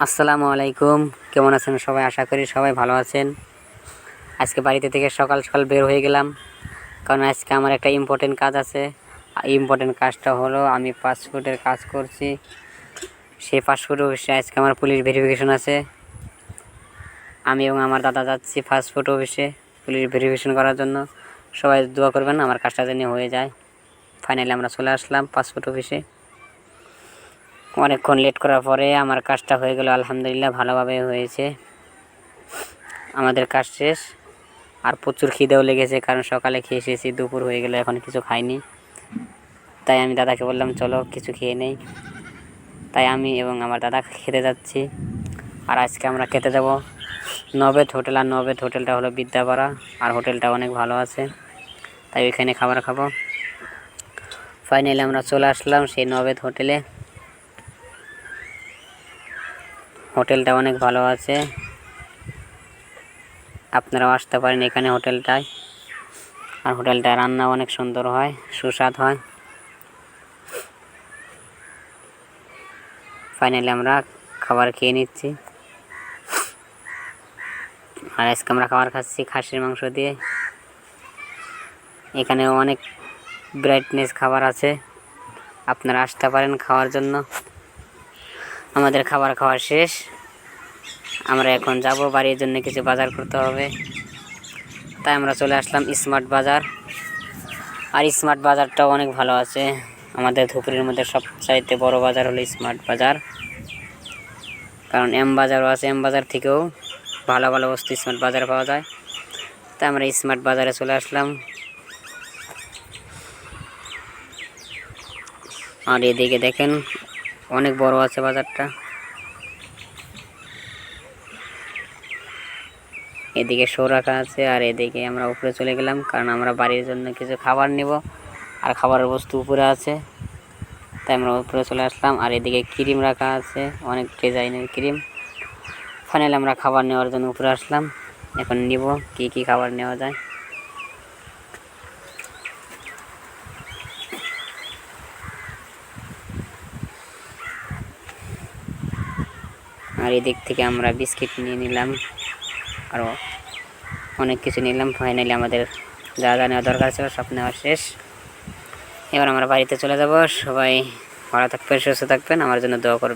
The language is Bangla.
আসসালামু আলাইকুম। কেমন আছেন সবাই? আশা করি সবাই ভালো আছেন। আজকে বাড়িতে থেকে সকাল সকাল বের হয়ে গেলাম। কারণ আজকে আমার একটা ইম্পর্টেন্ট কাজ আছে। ইম্পর্টেন্ট কাজটা হলো আমি পাসপোর্টের কাজ করছি। সেই পাসপোর্ট অফিসে আজকে আমার পুলিশ ভেরিফিকেশন আছে। আমি এবং আমার দাদা যাচ্ছি পাসপোর্ট অফিসে পুলিশ ভেরিফিকেশন করার জন্য। সবাই দোয়া করবেন, আমার কাজটা যেন হয়ে যায়। ফাইনালি আমরা চলে আসলাম পাসপোর্ট অফিসে অনেকক্ষণ লেট করার পরে আমার কাজটা হয়ে গেল, আলহামদুলিল্লাহ ভালোভাবে হয়েছে। আমাদের কাজ শেষ। আর প্রচুর খিদেও লেগেছে, কারণ সকালে খেয়ে এসেছি, দুপুর হয়ে গেল, এখন কিছু খাইনি। তাই আমি দাদাকে বললাম, চলো কিছু খেয়ে নেই। তাই আমি এবং আমার দাদা খেতে যাচ্ছি। আর আজকে আমরা খেতে যাব নবেদ হোটেল, আর নবেদ হোটেলটা হলো বিদ্যাপাড়া, আর হোটেলটা অনেক ভালো আছে। তাই ওইখানে খাবার খাব। ফাইনালি আমরা চলে আসলাম সেই নবেদ হোটেলে। হোটেলটা অনেক ভালো আছে। আপনারাও আসতে পারেন এখানে হোটেলটায়। আর হোটেলটা রান্না অনেক সুন্দর হয়, সুস্বাদ হয়। ফাইনালি আমরা খাবার খেয়ে নিচ্ছি। আর আজকে আমরা খাবার খাচ্ছি খাসির মাংস দিয়ে। এখানে অনেক ব্রাইটনেস খাবার আছে। আপনারা আসতে পারেন খাওয়ার জন্য। আমাদের খাবার খাওয়া শেষ। আমরা এখন যাব বাড়ির জন্য কিছু বাজার করতে হবে। তাই আমরা চলে আসলাম স্মার্ট বাজার আর স্মার্ট বাজারটাও অনেক ভালো আছে। আমাদের ধুপুরির মধ্যে সবচাইতে বড় বাজার হলো স্মার্ট বাজার কারণ এম বাজারও আছে এম বাজার থেকেও ভালো ভালো বস্তু স্মার্ট বাজারে পাওয়া যায়। তাই আমরা স্মার্ট বাজারে চলে আসলাম। আর এদিকে দেখেন অনেক বড় আছে বাজারটা। এদিকে শো রাখা আছে আর এদিকে আমরা উপরে চলে গেলাম, কারণ আমরা বাড়ির জন্য কিছু খাবার নেব আর খাবারের বস্তু উপরে আছে। তাই আমরা উপরে চলে আসলাম আর এদিকে ক্রিম রাখা আছে, অনেক ডিজাইনের ক্রিম। ফাইনালি আমরা খাবার নেওয়ার জন্য উপরে আসলাম। এখন নিব কি কি খাবার নেওয়া যায়। আর এদিক থেকে আমরা বিস্কিট নিয়ে নিলাম। আরও অনেক কিছু নিলাম। ফাইনালি আমাদের যা যা নেওয়া দরকার ছিল সব নেওয়া শেষ। এবার আমরা বাড়িতে চলে যাব। সবাই ভালো থাকবেন, সুস্থ থাকবেন। আমার জন্য দোয়া করবেন।